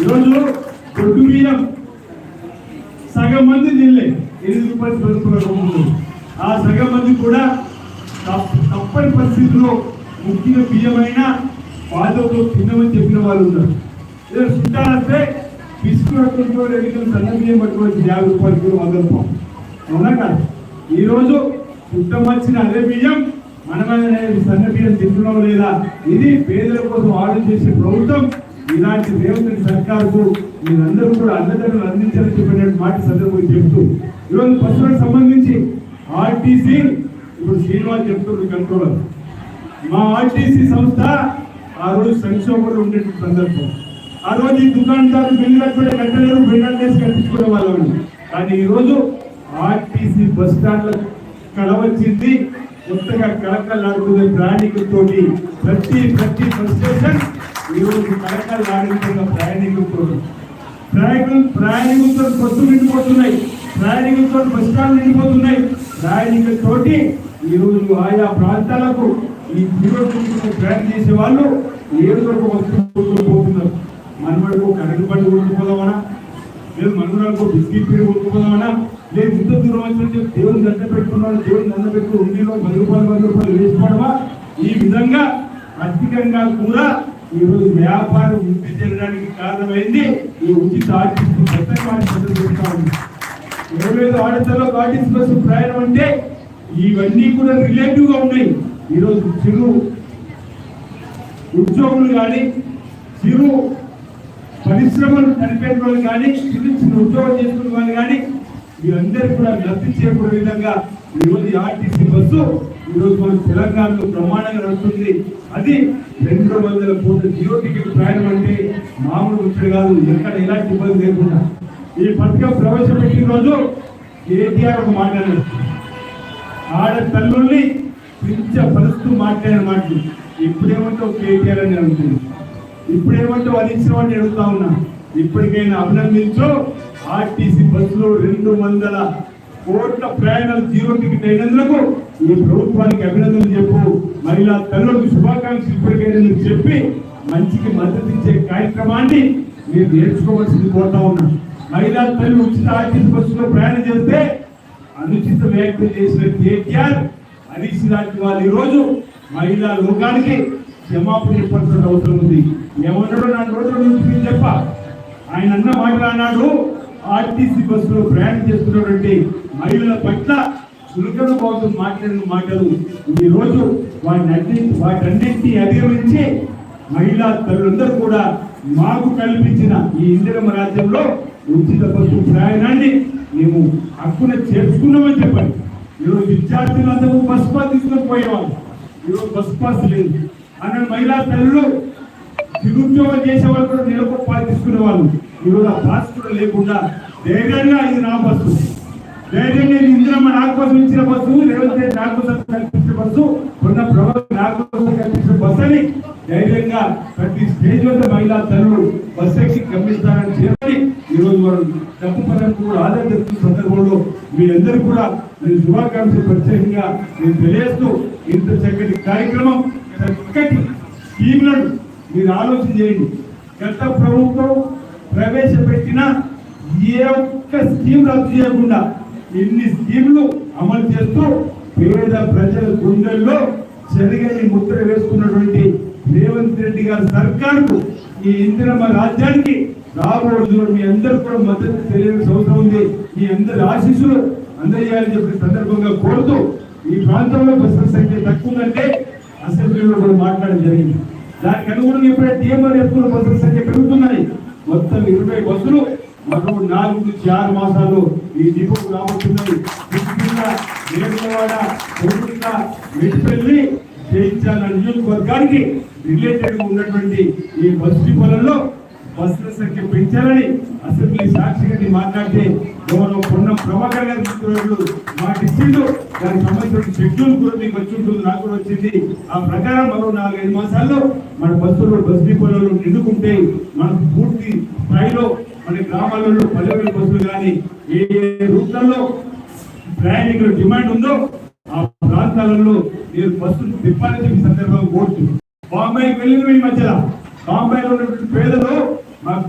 ఈరోజు దొడ్డు బియ్యం సగం మంది తినలే. ఎనిమిది రూపాయలు పది ఆ సగం మంది కూడా తప్పని పరిస్థితుల్లో ముఖ్య బియ్యమైన వాళ్ళతో తినమని చెప్పిన వాళ్ళు ఉన్నారు. ఏదో చుట్టాలంటే బిస్కుట్ ఎన్నికలు సన్న బియ్యం పట్టుకోవచ్చు యాభై రూపాయలు కిలో వంద రూపాయలు అవునా కాదు? ఈరోజు చుట్టం వచ్చిన అదే బియ్యం మనమైన సన్న బియ్యం తింటున్నాం లేదా? ఇది పేదల కోసం ఆర్డర్ చేసే ప్రభుత్వం ఇలాంటి రేవంత్ సర్కారు మీరందరూ కూడా అండదండలు అందించాలని చెప్పిన మాట సందర్భంగా చెప్తూ ఈరోజు పశువులకు సంబంధించి ఆర్టీసీ ఇప్పుడు శ్రీనివాస్ చెప్తున్నారు కంట్రోలర్. మా ఆర్టీసీ సంస్థ ఆ రోజు సంక్షోభంలో ఉండేటువంటి సందర్భం. ఆ రోజు ఈ దుకాణదారులు బిల్లు కూడా కట్టలేరు బిల్లు కట్టించుకునే వాళ్ళని కానీ ఈరోజు ఆర్టీసీ బస్ స్టాండ్ల కళ వచ్చింది. కొత్తగా కళకళలాడుతున్న ప్రయాణికులతోటి ప్రతి ప్రతి బస్ రోజు ఈ రోజు ప్రయాణికులతో. ప్రయాణికులు ప్రయాణికులతో బస్సులు నిండిపోతున్నాయి. ప్రయాణికులతో బస్ స్టాండ్ నిండిపోతున్నాయి. ప్రయాణికులతోటి ఈరోజు ఆయా ప్రాంతాలకు ఈ జీరో ప్రయాణం చేసే వాళ్ళు ఏదో వరకు వస్తువులు పోతున్నారు. మనవాడికి ఒక కరెంటు బండి కొట్టుకుపోదామనా లేదు మనవరాలకు బిస్కెట్ పీడి కొట్టుకుపోదామనా లేదు ఇంత దూరం వచ్చి దేవుని దండ పెట్టుకున్నాడు దేవుని దండ పెట్టుకుని ఉండిలో పది రూపాయలు పది రూపాయలు వేసుకోవడమా ఈ విధంగా అధికంగా కూడా ఈ రోజు వ్యాపారం వృద్ధి చేయడానికి కారణమైంది ఈ ఉచిత ఆర్టిస్ట్ కొత్తగా పెడతా ఉంది ఇరవై ఐదు ఆడతల్లో బస్సు ప్రయాణం అంటే ఇవన్నీ కూడా రిలేటివ్గా ఉన్నాయి. ఈరోజు చిరు ఉద్యోగులు కానీ చిరు పరిశ్రమలు నడిపే వాళ్ళు కానీ చిన్న చిన్న ఉద్యోగం చేసుకునే వాళ్ళు కానీ వీరందరూ కూడా లబ్ధి చేకూడే విధంగా ఈరోజు ఆర్టీసీ బస్సు ఈరోజు మన తెలంగాణలో ప్రమాణంగా నడుస్తుంది. అది రెండు వందల కోట్ల జియో టికెట్ ప్రయాణం అంటే మామూలు ముచ్చట కాదు. ఎక్కడ ఎలాంటి ఇబ్బంది లేకుండా. ఈ పథకం ప్రవేశపెట్టిన రోజు కేటీఆర్ ఒక మాట్లాడారు ఆడ తల్లుల్ని పింఛ మాట్లాడిన మాటలు. ఇప్పుడేమంటావు కేటీఆర్ అని అడుగుతుంది. ఇప్పుడేమంటావు అది ఇచ్చిన అడుగుతా ఉన్నా. ఇప్పటికైనా అభినందించు. ఆర్టీసీ బస్సులో రెండు వందల కోట్ల ప్రయాణాలు జీరో టికెట్ అయినందుకు ఈ ప్రభుత్వానికి అభినందనలు చెప్పు. మహిళా తల్లులకు శుభాకాంక్షలు ఇప్పటికైనా చెప్పి మంచికి మద్దతు ఇచ్చే కార్యక్రమాన్ని మీరు నేర్చుకోవాల్సింది కోరుతా ఉన్నా. మహిళా తల్లి ఉచిత ఆర్టీసీ బస్సులో ప్రయాణం చేస్తే అనుచిత వ్యాఖ్యలు చేసిన కేటీఆర్ హరీష్ లాంటి వాళ్ళు ఈ రోజు మహిళా లోకానికి క్షమాపణ చెప్పాల్సిన అవసరం ఉంది. ఏమన్నాడో నా రోజుల నుంచి మీరు చెప్ప. ఆయన అన్న మాట్లాడినాడు ఆర్టీసీ బస్సులో ప్రయాణం చేస్తున్నటువంటి మహిళల పట్ల చులకన బాబు మాట్లాడిన మాటలు ఈ రోజు వాటిని వాటన్నింటినీ అధిగమించి మహిళా తల్లులందరూ కూడా మాకు కల్పించిన ఈ ఇందిరమ్మ రాజ్యంలో ఉచిత బస్సు ప్రయాణాన్ని మేము హక్కున చేర్చుకున్నామని చెప్పండి. ఈరోజు విద్యార్థులందరూ బస్ పాస్ తీసుకొని పోయేవాళ్ళు. ఈరోజు బస్ పాస్ లేదు. అన్న మహిళా తల్లులు నిరుద్యోగం చేసే వాళ్ళు కూడా నెలకు పాలు తీసుకునే వాళ్ళు. ఈరోజు ఆ పాస్ కూడా లేకుండా ధైర్యంగా ఇది నా బస్సు. ధైర్యంగా ఇది ఇందిరమ్మ నాకు కోసం ఇచ్చిన బస్సు రేవంత్ రెడ్డి నాకు కోసం కల్పించిన బస్సు ఉన్న ప్రభుత్వం నాకు కోసం కల్పించిన బస్సు అని ధైర్యంగా ప్రతి స్టేజ్ వద్ద మహిళా తల్లులు బస్సు ఎక్కి గమనిస్తారని చెప్పి ఈరోజు రోజు వారు డబ్బు పరంగా కూడా ఆదాయం తెస్తున్న సందర్భంలో మీ అందరూ కూడా నేను శుభాకాంక్షలు ప్రత్యేకంగా నేను తెలియజేస్తూ ఇంత చక్కటి కార్యక్రమం చక్కటి స్కీమ్లను మీరు ఆలోచన చేయండి. గత ప్రభుత్వం ప్రవేశపెట్టిన ఏ ఒక్క స్కీమ్ రద్దు చేయకుండా ఇన్ని స్కీములు అమలు చేస్తూ పేద ప్రజల గుండెల్లో చెరగని ముద్ర వేసుకున్నటువంటి రేవంత్ రెడ్డి గారి సర్కార్కు ఈ ఇందిరమ్మ రాజ్యానికి రాబోయే రోజుల్లో మీ అందరు కూడా మద్దతు తెలియాల్సిన అవసరం ఉంది. మీ అందరి ఆశీస్సులు అందజేయాలని చెప్పిన సందర్భంగా కోరుతూ ఈ ప్రాంతంలో బస్సుల సంఖ్య తక్కువ ఉందంటే అసెంబ్లీలో కూడా మాట్లాడడం జరిగింది. దానికి అనుగుణంగా ఇప్పుడే టీఎంఆర్ ఎత్తుకున్న బస్సుల సంఖ్య పెరుగుతున్నాయి మొత్తం ఇరవై బస్సులు మరో నాలుగు నుంచి ఆరు మాసాలు ఈ దిగువకు రాబోతున్నాయి ముఖ్యంగా నియోజకవర్గానికి రిలేటెడ్ ఉన్నటువంటి ఈ బస్సు డిపోలలో బస్సుల సంఖ్య పెంచాలని అసెంబ్లీ సాక్షిగా మాట్లాడితే గౌరవ పొన్నం ప్రభాకర్ గారు మిత్రులు మాట ఇచ్చిండు దానికి సంబంధించిన షెడ్యూల్ కూడా మీకు వచ్చి ఉంటుంది నాకు కూడా వచ్చింది. ఆ ప్రకారం మరో నాలుగైదు మాసాల్లో మన బస్సులు బస్ డిపోలలో నిండుకుంటే మనకు పూర్తి స్థాయిలో మన గ్రామాలలో పల్లెవేల బస్సులు కానీ ఏ ఏ రూట్లలో ప్రయాణికుల డిమాండ్ ఉందో ఆ ప్రాంతాలలో మీరు బస్సులు తిప్పాలని చెప్పి సందర్భంగా కోరుతుంది బాంబేకి వెళ్ళిన మీ మధ్యలో. బాంబేలో ఉన్నటువంటి పేదలు మాకు